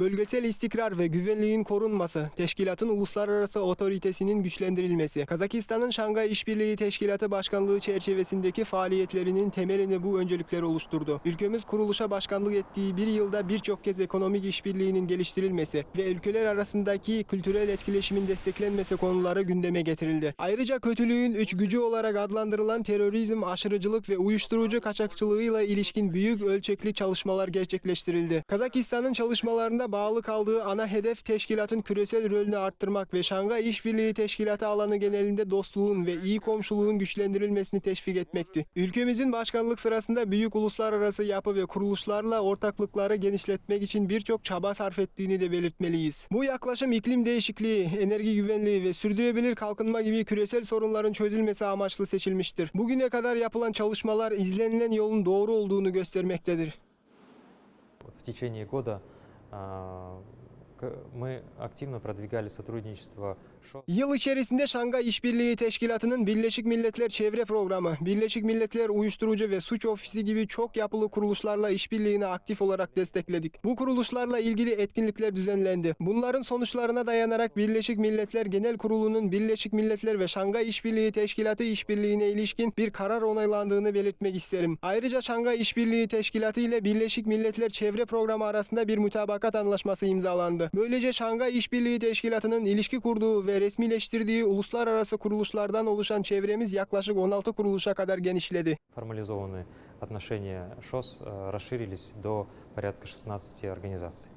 bölgesel istikrar ve güvenliğin korunması, teşkilatın uluslararası otoritesinin güçlendirilmesi, Kazakistan'ın Şangay İşbirliği Teşkilatı Başkanlığı çerçevesindeki faaliyetlerinin temelini bu öncelikler oluşturdu. Ülkemiz kuruluşa başkanlık ettiği bir yılda birçok kez ekonomik işbirliğinin geliştirilmesi ve ülkeler arasındaki kültürel etkileşimin desteklenmesi konuları gündeme getirildi. Ayrıca kötülüğün üç gücü olarak adlandırılan terörizm, aşırıcılık ve uyuşturucu kaçakçılığıyla ilişkin büyük ölçekli çalışmalar gerçekleştirildi. Kazakistan'ın çalışmalarında bağlı kaldığı ana hedef teşkilatın küresel rolünü arttırmak ve Şangay İşbirliği Teşkilatı alanı genelinde dostluğun ve iyi komşuluğun güçlendirilmesini teşvik etmekti. Ülkemizin başkanlık sırasında büyük uluslararası yapı ve kuruluşlarla ortaklıkları genişletmek için birçok çaba sarf ettiğini de belirtmeliyiz. Bu yaklaşım iklim değişikliği, enerji güvenliği ve sürdürülebilir kalkınma gibi küresel sorunların çözülmesi amaçlı seçilmiştir. Bugüne kadar yapılan çalışmalar izlenilen yolun doğru olduğunu göstermektedir. Вот в течение года uh, мы активно продвигали сотрудничество ШОС. Yıl içerisinde Şangay İşbirliği Teşkilatı'nın Birleşik Milletler Çevre Programı, Birleşik Milletler Uyuşturucu ve Suç Ofisi gibi çok yapılı kuruluşlarla işbirliğini aktif olarak destekledik. Bu kuruluşlarla ilgili etkinlikler düzenlendi. Bunların sonuçlarına dayanarak Birleşik Milletler Genel Kurulu'nun Birleşik Milletler ve Şangay İşbirliği Teşkilatı işbirliğine ilişkin bir karar onaylandığını belirtmek isterim. Ayrıca Şangay İşbirliği Teşkilatı ile Birleşik Milletler Çevre Programı arasında bir mütabakat anlaşması imzalandı. Böylece Şangay İşbirliği Teşkilatı'nın ilişki kurduğu ve resmileştirdiği uluslararası kuruluşlardan oluşan çevremiz yaklaşık 16 kuruluşa kadar genişledi. Формализованные отношения ШОС э, расширились до порядка 16 организаций.